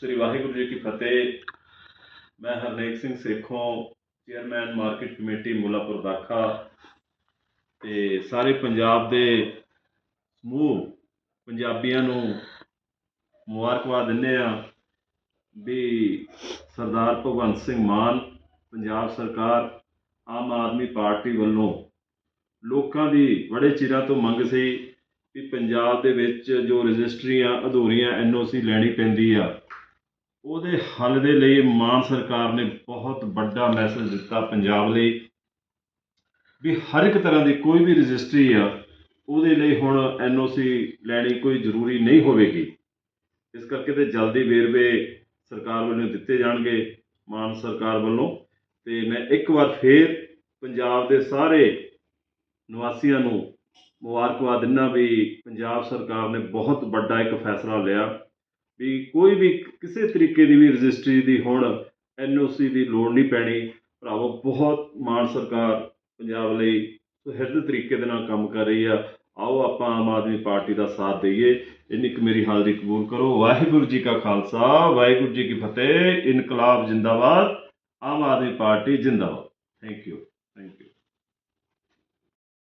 ਸ੍ਰੀ ਵਾਹਿਗੁਰੂ ਜੀ ਕੀ ਫਤਿਹ। ਮੈਂ Harnek Singh Sekhon, chairman market committee, Mullanpur Dakha. ਤੇ ਸਾਰੇ ਪੰਜਾਬ ਦੇ ਸਮੂਹ, ਪੰਜਾਬੀਆਂ ਨੂੰ ਮੁਬਾਰਕਬਾਦ ਦਿੰਦੇ ਆ ਵੀ ਸਰਦਾਰ ਭਗਵੰਤ ਸਿੰਘ ਮਾਨ, ਪੰਜਾਬ ਸਰਕਾਰ, ਆਮ ਆਦਮੀ ਪਾਰਟੀ ਵੱਲੋਂ ਲੋਕਾਂ ਦੀ ਬੜੇ ਚਿਰਾਂ ਤੋਂ ਮੰਗ ਸੀ ਵੀ ਪੰਜਾਬ ਦੇ ਵਿੱਚ ਜੋ ਰਜਿਸਟਰੀਆਂ, ਅਧੂਰੀਆਂ ਐਨਓਸੀ ਲੈਣੀ ਪੈਂਦੀ ਆ ਉਹਦੇ ਹੱਲ ਦੇ ਲਈ ਮਾਨ ਸਰਕਾਰ ਨੇ ਬਹੁਤ ਵੱਡਾ ਮੈਸੇਜ ਦਿੱਤਾ ਪੰਜਾਬ ਲਈ ਵੀ ਹਰ ਇੱਕ ਤਰ੍ਹਾਂ ਦੀ ਕੋਈ ਵੀ ਰਜਿਸਟਰੀ ਆ, ਉਹਦੇ ਲਈ ਹੁਣ ਐਨਓਸੀ ਲੈਣੀ ਕੋਈ ਜ਼ਰੂਰੀ ਨਹੀਂ ਹੋਵੇਗੀ। ਇਸ ਕਰਕੇ ਤੇ ਜਲਦੀ ਵੇਰਵੇ ਸਰਕਾਰ ਵੱਲੋਂ ਦਿੱਤੇ ਜਾਣਗੇ ਮਾਨ ਸਰਕਾਰ ਵੱਲੋਂ ਤੇ ਮੈਂ ਇੱਕ ਵਾਰ ਫੇਰ ਪੰਜਾਬ ਦੇ ਸਾਰੇ ਨਿਵਾਸੀਆਂ ਨੂੰ ਮੁਬਾਰਕਬਾਦ ਦਿੰਦਾ ਵੀ ਪੰਜਾਬ ਸਰਕਾਰ ਨੇ ਬਹੁਤ ਵੱਡਾ ਇੱਕ ਫੈਸਲਾ ਲਿਆ। ਵੀ ਕੋਈ ਵੀ ਕਿਸੇ ਤਰੀਕੇ ਦੀ ਵੀ ਰਜਿਸਟਰੀ ਦੀ ਹੁਣ ਐਨਓਸੀ ਦੀ ਲੋੜ ਨਹੀਂ ਪੈਣੀ, ਭਰਾਵੋ, ਬਹੁਤ ਮਾਣ ਸਰਕਾਰ ਪੰਜਾਬ ਲਈ ਸੁਹਿਰਦ ਤਰੀਕੇ ਦੇ ਨਾਲ ਕੰਮ ਕਰ ਰਹੀ ਆ। ਆਓ ਆਪਾਂ ਆਮ ਆਦਮੀ ਪਾਰਟੀ ਦਾ ਸਾਥ ਦਈਏ। ਇੰਨੀ ਕੁ ਮੇਰੀ ਹਾਜ਼ਰੀ ਕਬੂਲ ਕਰੋ। ਵਾਹਿਗੁਰੂ ਜੀ ਕਾ ਖਾਲਸਾ, ਵਾਹਿਗੁਰੂ ਜੀ ਕੀ ਫਤਿਹ। ਇਨਕਲਾਬ ਜਿੰਦਾਬਾਦ, ਆਮ ਆਦਮੀ ਪਾਰਟੀ ਜਿੰਦਾਬਾਦ। Thank you